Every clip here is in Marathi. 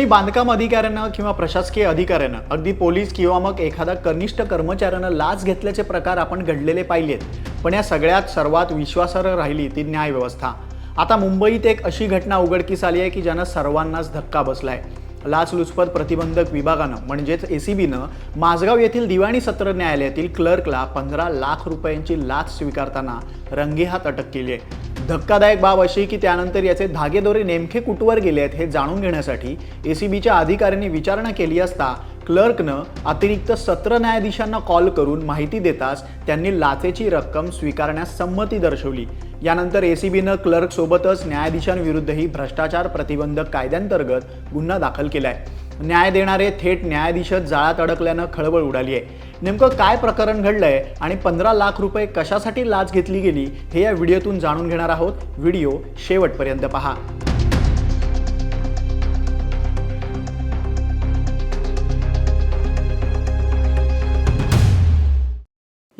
कोणी बांधकाम अधिकाऱ्यानं किंवा प्रशासकीय अधिकाऱ्यानं अगदी पोलीस किंवा मग एखादा कनिष्ठ कर्मचाऱ्यानं लाच घेतल्याचे प्रकार आपण घडलेले पाहिलेत. पण या सगळ्यात सर्वात विश्वासार्ह राहिली ती न्यायव्यवस्था. आता मुंबईत एक अशी घटना उघडकीस आली आहे की ज्यानं सर्वांनाच धक्का बसलाय. लाचलुचपत प्रतिबंधक विभागानं म्हणजेच ए सी बीनं माझगाव येथील दिवाणी सत्र न्यायालयातील क्लर्कला पंधरा लाख रुपयांची लाच स्वीकारताना रंगेहात अटक केली आहे. धक्कादायक बाब अशी की त्यानंतर याचे धागेदोरे नेमके कुठवर गेले आहेत हे जाणून घेण्यासाठी ए सी बीच्या अधिकाऱ्यांनी विचारणा केली असता क्लर्कनं अतिरिक्त सत्र न्यायाधीशांना कॉल करून माहिती देताच त्यांनी लाचेची रक्कम स्वीकारण्यास संमती दर्शवली. यानंतर ए सी बीनं क्लर्कसोबतच न्यायाधीशांविरुद्धही भ्रष्टाचार प्रतिबंधक कायद्यांतर्गत गुन्हा दाखल केला आहे न्याय देणारे थेट न्यायाधीशच जाळ्यात अडकल्यानं खळबळ उडाली आहे. नेमकं काय प्रकरण घडलंय आणि पंधरा लाख रुपये कशासाठी लाच घेतली गेली हे या व्हिडिओतून जाणून घेणार आहोत. व्हिडिओ शेवटपर्यंत पहा.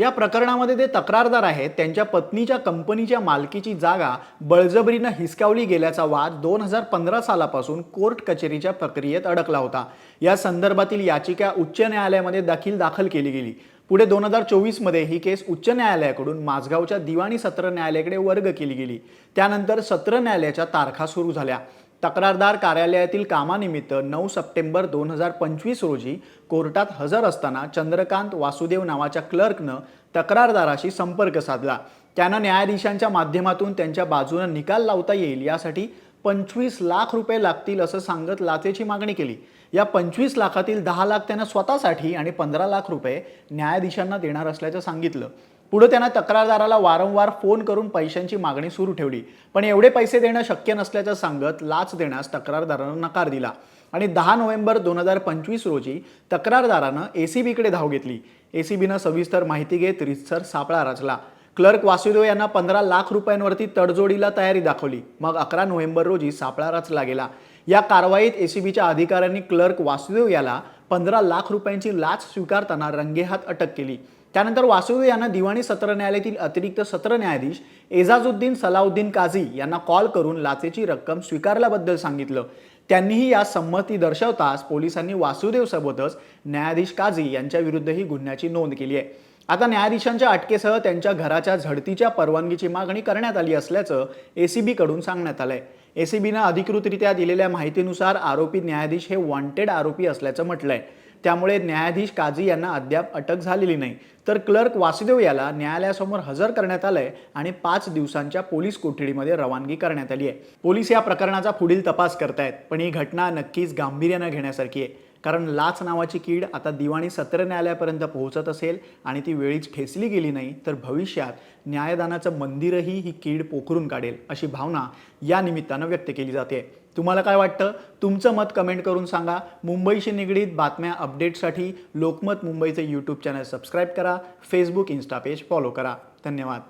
या प्रकरणामध्ये ते तक्रारदार आहेत त्यांच्या पत्नीच्या कंपनीच्या मालकीची जागा बळजबरीनं हिसकावली गेल्याचा वाद दोन हजार पंधरा सालापासून कोर्ट कचेरीच्या प्रक्रियेत अडकला होता. या संदर्भातील याचिका उच्च न्यायालयामध्ये दाखील दाखल केली गेली. पुढे दोन हजार चोवीसमध्ये ही केस उच्च न्यायालयाकडून माझगावच्या दिवाणी सत्र न्यायालयाकडे वर्ग केली गेली. त्यानंतर सत्र न्यायालयाच्या तारखा सुरू झाल्या. तक्रारदार कार्यालयातील कामानिमित्त नऊ सप्टेंबर दोन हजार पंचवीस रोजी कोर्टात हजर असताना चंद्रकांत वासुदेव नावाच्या क्लर्कनं तक्रारदाराशी संपर्क साधला. त्यानं न्यायाधीशांच्या माध्यमातून त्यांच्या बाजूनं निकाल लावता येईल यासाठी पंचवीस लाख रुपये लागतील असं सांगत लाचेची मागणी केली. या पंचवीस लाखातील दहा लाख त्यांना स्वतःसाठी आणि पंधरा लाख रुपये न्यायाधीशांना देणार असल्याचं सांगितलं. पुढे त्यांना तक्रारदाराला वारंवार फोन करून पैशांची मागणी सुरू ठेवली. पण एवढे पैसे देणं शक्य नसल्याचं सांगत लाच देण्यास तक्रारदारानं नकार दिला. आणि दहा नोव्हेंबर दोन हजार पंचवीस रोजी तक्रारदारानं एसीबीकडे धाव घेतली. एसीबीनं सविस्तर माहिती घेत रितसर सापळा रचला. क्लर्क वासुदेव यांना पंधरा लाख रुपयांवरती तडजोडीला तयारी दाखवली. मग अकरा नोव्हेंबर रोजी सापळा रचला गेला या कारवाईत एसीबीच्या अधिकाऱ्यांनी क्लर्क वासुदेव याला पंधरा लाख रुपयांची लाच स्वीकारताना रंगेहात अटक केली. त्यानंतर वासुदेव यांना दिवाणी सत्र न्यायालयातील अतिरिक्त सत्र न्यायाधीश एजाजुद्दीन सलाउद्दीन काझी यांना कॉल करून लाचेची रक्कम स्वीकारल्याबद्दल सांगितलं. त्यांनीही या संमती दर्शवताच पोलिसांनी वासुदेवसोबतच न्यायाधीश काझी यांच्या विरुद्धही गुन्ह्याची नोंद केली आहे. आता न्यायाधीशांच्या अटकेसह त्यांच्या घराच्या झडतीच्या परवानगीची मागणी करण्यात आली असल्याचं एसीबीकडून सांगण्यात आलंय. एसीबीनं अधिकृतरित्या दिलेल्या माहितीनुसार आरोपी न्यायाधीश हे वॉन्टेड आरोपी असल्याचं म्हटलंय. त्यामुळे न्यायाधीश काझी यांना अद्याप अटक झालेली नाही. तर क्लर्क वासुदेव याला न्यायालयासमोर हजर करण्यात आलंय आणि पाच दिवसांच्या पोलीस कोठडीमध्ये रवानगी करण्यात आली आहे पोलीस या प्रकरणाचा पुढील तपास करतायत पण ही घटना नक्कीच गांभीर्यानं घेण्यासारखी आहे. कारण लाच नावाची कीड आता दिवाणी सत्र न्यायालयापर्यंत पोहोचत असेल आणि ती वेळीच ठेचली गेली नाही तर भविष्यात न्यायदानाचं मंदिरही ही कीड पोखरून काढेल अशी भावना या निमित्तानं व्यक्त केली जाते. तुम्हाला काय वाटतं? तुमचं मत कमेंट करून सांगा. मुंबईशी निगडीत बातम्या अपडेटसाठी लोकमत मुंबईचे यूट्यूब चॅनल सबस्क्राईब करा. फेसबुक इन्स्टा पेज फॉलो करा. धन्यवाद.